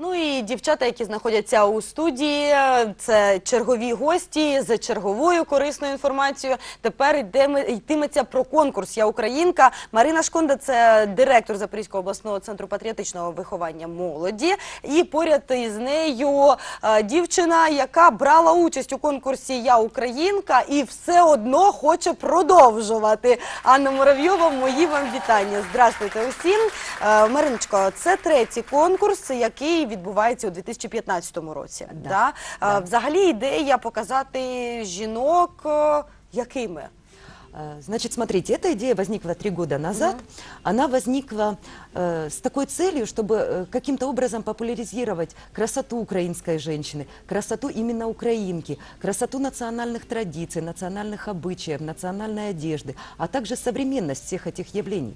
Ну і дівчата, які знаходяться у студії, це чергові гості з черговою корисною інформацією. Тепер йдеме, йтиметься про конкурс Я Українка. Марина Шконда це директор Запорізького обласного центру патріотичного виховання молоді. І поряд із нею е, дівчина, яка брала участь у конкурсі Я Українка і все одно хоче продовжувати. Анна Муравйова, мої вам вітання. Здравствуйте усім. Е, Мариночко, це третій конкурс, який відбувається у 2015 році. Да. Да, да. Е, Взагалі ідея показати жінок е, якими. Э, Значит, смотрите, эта идея возникла три года назад. Она возникла э, с такой целью, чтобы э, каким-то образом популяризировать красоту украинской женщины, красоту именно украинки, красоту национальных традиций, национальных обычаев, национальной одежды, а также современность всех этих явлений.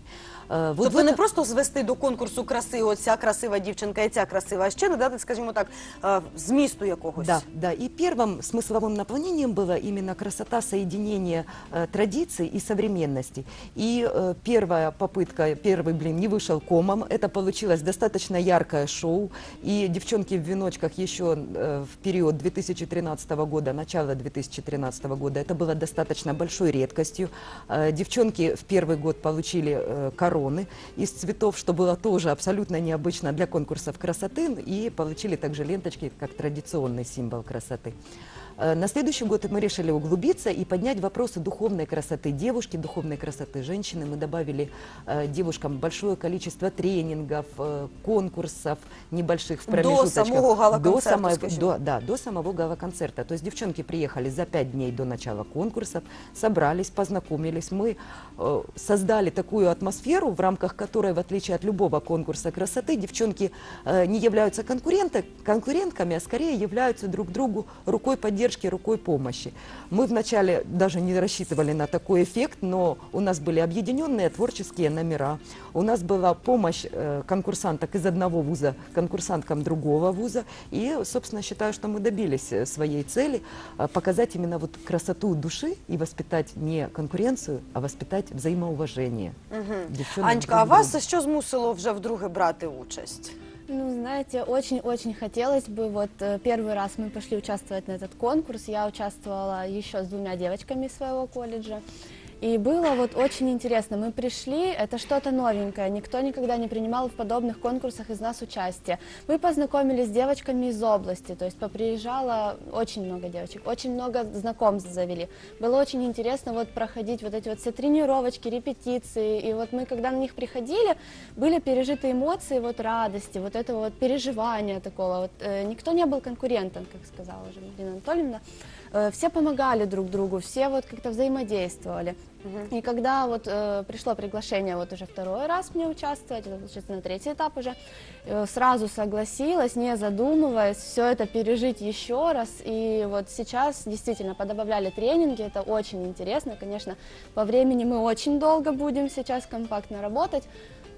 Э, вот в тобто не этом- просто звести до конкурсу краси, оця красива дівчинка і ця красива, а ще надати, скажімо так, е, змісту якогось. Да, да. И первым смысловым наполнением было именно красота соединения э, традиций и современности. И э, первая попытка, первый блин не вышел комом. Это получилось достаточно яркое шоу. И девчонки в веночках еще э, в период 2013 года, начало 2013 года, это было достаточно большой редкостью. Э, девчонки в первый год получили э, короны из цветов, что было тоже абсолютно необычно для конкурсов красоты. И получили также ленточки как традиционный символ красоты. Э, На следующий год мы решили углубиться и поднять вопросы духовной красоты девушки, духовной красоты женщины. Мы добавили э, девушкам большое количество тренингов, э, конкурсов небольших в До промежуточках. самого гала-концерту, До самого- до- да, до самого гала-концерта. То есть девчонки приехали за пять дней до начала конкурсов, собрались, познакомились. Мы создали такую атмосферу, в рамках которой, в отличие от любого конкурса красоты, девчонки не являются конкурентками, а скорее являются друг другу рукой поддержки, рукой помощи. Мы вначале даже не рассчитывали на такой эффект, но у нас были объединенные творческие номера. У нас была помощь э, конкурсанток из одного вуза конкурсанткам другого вуза. И, собственно, считаю, что мы добились э, своей цели э, показать именно вот красоту души и воспитать не конкуренцию, а воспитать взаимоуважение. девчонок Анечка, а вас що змусило вже вдруге брати участь? Ну, знаете, очень-очень хотелось бы. Вот э, первый раз мы пошли участвовать на этот конкурс. Я участвовала еще с двумя девочками из своего колледжа. И было вот очень интересно. Мы пришли, это что-то новенькое. Никто никогда не принимал в подобных конкурсах из нас участие. Мы познакомились с девочками из области, то есть поприезжало очень много девочек, очень много знакомств завели. Было очень интересно вот проходить вот эти вот все тренировочки, репетиции. И вот мы, когда на них приходили, были пережиты эмоции вот радости, вот этого вот переживания такого. Вот, э, никто не был конкурентом, как сказала уже Марина Анатольевна. Э, все помогали друг другу, все вот как-то взаимодействовали. И когда вот э, пришло приглашение вот уже второй раз мне участвовать, это получается на третий этап уже, э, сразу согласилась, не задумываясь, все это пережить еще раз. И вот сейчас действительно подобавляли тренинги, это очень интересно, конечно, по времени мы очень долго будем сейчас компактно работать,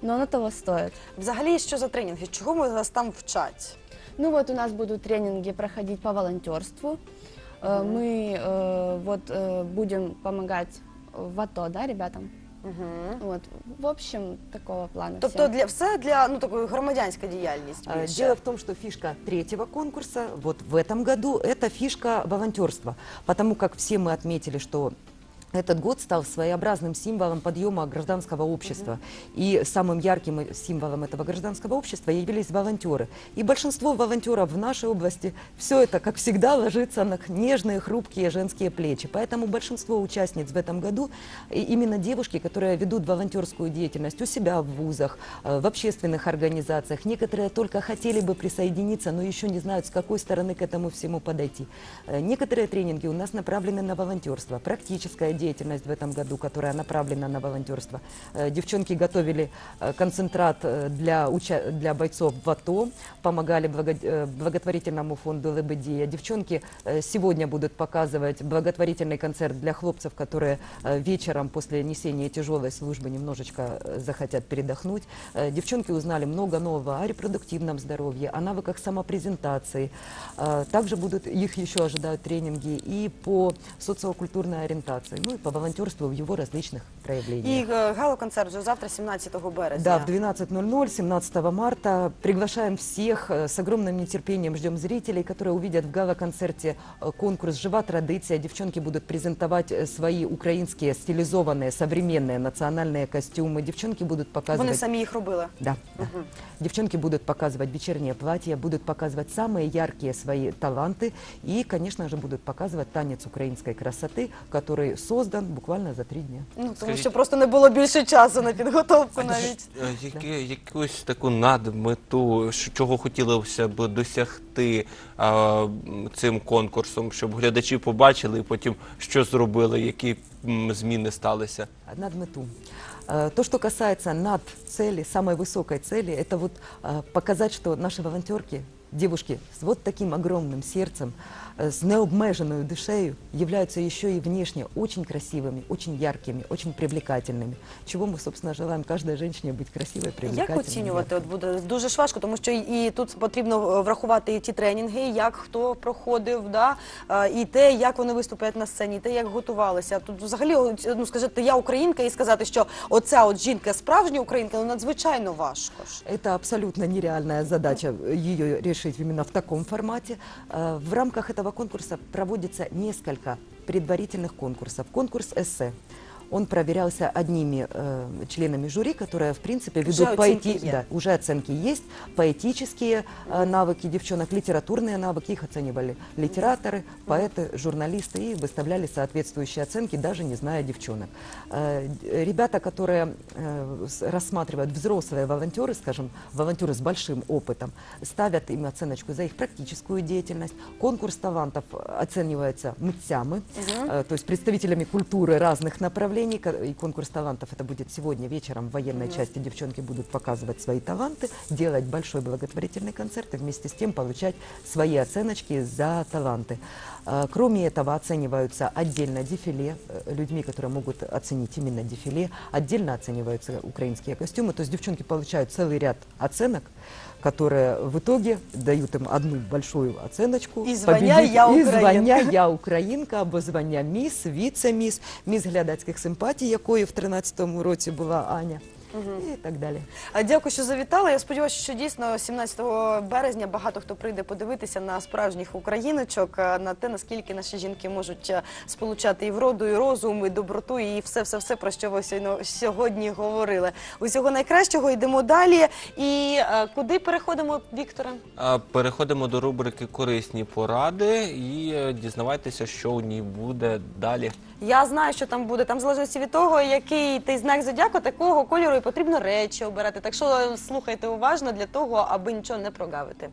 но оно того стоит. Взагалі, що за тренінги? Чого ми вас там вчать? Ну вот у нас будут тренинги проходить по волонтерству. Э, Мы э, вот э, будем помогать в АТО, да, ребятам? Вот, в общем, такого плана. Тобто всё. для все для ну такої громадянська діяльність. А, більше. Дело в том, что фишка третьего конкурса, вот в этом году, это фишка волонтерства. Потому как все мы отметили, что этот год стал своеобразным символом подъема гражданского общества. И самым ярким символом этого гражданского общества явились волонтеры. И большинство волонтеров в нашей области, все это, как всегда, ложится на нежные, хрупкие женские плечи. Поэтому большинство участниц в этом году именно девушки, которые ведут волонтерскую деятельность у себя в вузах, э, в общественных организациях. Некоторые только хотели бы присоединиться, но еще не знают, с какой стороны к этому всему подойти. Э, Некоторые тренинги у нас направлены на волонтерство, практическая деятельность в этом году, которая направлена на волонтерство. Э, Девчонки готовили э, концентрат э, для, уча- для бойцов в АТО, помогали благо- благотворительному фонду «Лебедия». Девчонки э, сегодня будут показывать благотворительный концерт для хлопцев, которые вечером после несения тяжелой службы немножечко захотят передохнуть. Девчонки узнали много нового о репродуктивном здоровье, о навыках самопрезентации. Также будут, их еще ожидают тренинги и по социокультурной ориентации ну и по волонтерству в его различных проявлениях. І е, гала-концерт вже завтра, 17 березня. Да, в 12.00, 17 марта. Приглашаем всех. Э, С огромным нетерпением ждем зрителей, которые увидят в гала-концерте э, конкурс «Жива традиция». Девчонки будут презентовать э, свои украинские стилизованные, современные национальные костюмы. Девчонки будут показывать... Вони самі їх робили. Да, да. Девчонки будут показывать вечернее платье, будут показывать самые яркие свои таланты и, конечно же, будут показывать танец украинской красоты, который создан буквально за три дня. Ну, тому Скажіть- що просто не було більше часу на підготовку навіть. Е, Які, якусь таку надмету, що- чого хотілося б досягти а, м, цим конкурсом, щоб глядачі побачили і потім що зробили, які м, зміни сталися. Над мету. Э, То, что касается над цели, самой высокой цели, это вот э, показать, что наши волонтерки, девушки с вот таким огромным сердцем, э, с необмеженной душею, являются еще и внешне очень красивыми, очень яркими, очень привлекательными. Чего мы, собственно, желаем каждой женщине быть красивой, привлекательной. Як оцінювати? От буде дуже ж важко, тому що і, і тут потрібно е, врахувати і ті тренінги, як хто проходив, да? е, і те, як вони виступають на сцені, і те, як готувалися. Тут взагалі, от, ну скажете, я українка, і сказати, що оця от жінка справжня українка, ну надзвичайно важко ж. Это абсолютно нереальная задача э, ее Решить именно в таком формате. Э, В рамках этого конкурса проводится несколько предварительных конкурсов. Конкурс эссе. Он проверялся одними э, членами жюри, которые, в принципе, Уже ведут оценки поэти- да, уже оценки есть, поэтические э, навыки девчонок, литературные навыки, их оценивали литераторы, поэты, журналисты и выставляли соответствующие оценки, даже не зная девчонок. Э, Ребята, которые э, рассматривают взрослые волонтеры, скажем, волонтеры с большим опытом, ставят им оценочку за их практическую деятельность. Конкурс талантов оценивается мытцями, э, то есть представителями культуры разных направлений. Ко- И конкурс талантов это будет сегодня вечером в военной части. Девчонки будут показывать свои таланты, делать большой благотворительный концерт и вместе с тем получать свои оценочки за таланты. Э, Кроме этого оцениваются отдельно дефиле, э, людьми, которые могут оценить именно дефиле, отдельно оцениваются украинские костюмы. То есть девчонки получают целый ряд оценок, которые в итоге дают им одну большую оценочку. И звання победитель- «Я И українка». звання «Я українка» або звання «Міс», «Віце-міс», «Міс глядацьких симпатій», якою в 13-му році була Аня І так далі. А, Дякую, що завітали. Я сподіваюся, що дійсно 17 березня багато хто прийде подивитися на справжніх україночок, е, на те, наскільки наші жінки можуть е, сполучати і вроду, і розум, і доброту, і все, все, все про що ви сьогодні- сьогодні говорили. Усього найкращого йдемо далі. І е, куди переходимо, Вікторе? А, Переходимо до рубрики Корисні поради і е, дізнавайтеся, що у ній буде далі. Я знаю, що там буде. Там залежить від того, який ти знак зодіаку, такого кольору і потрібно речі обирати. Так що слухайте уважно для того, аби нічого не прогавити.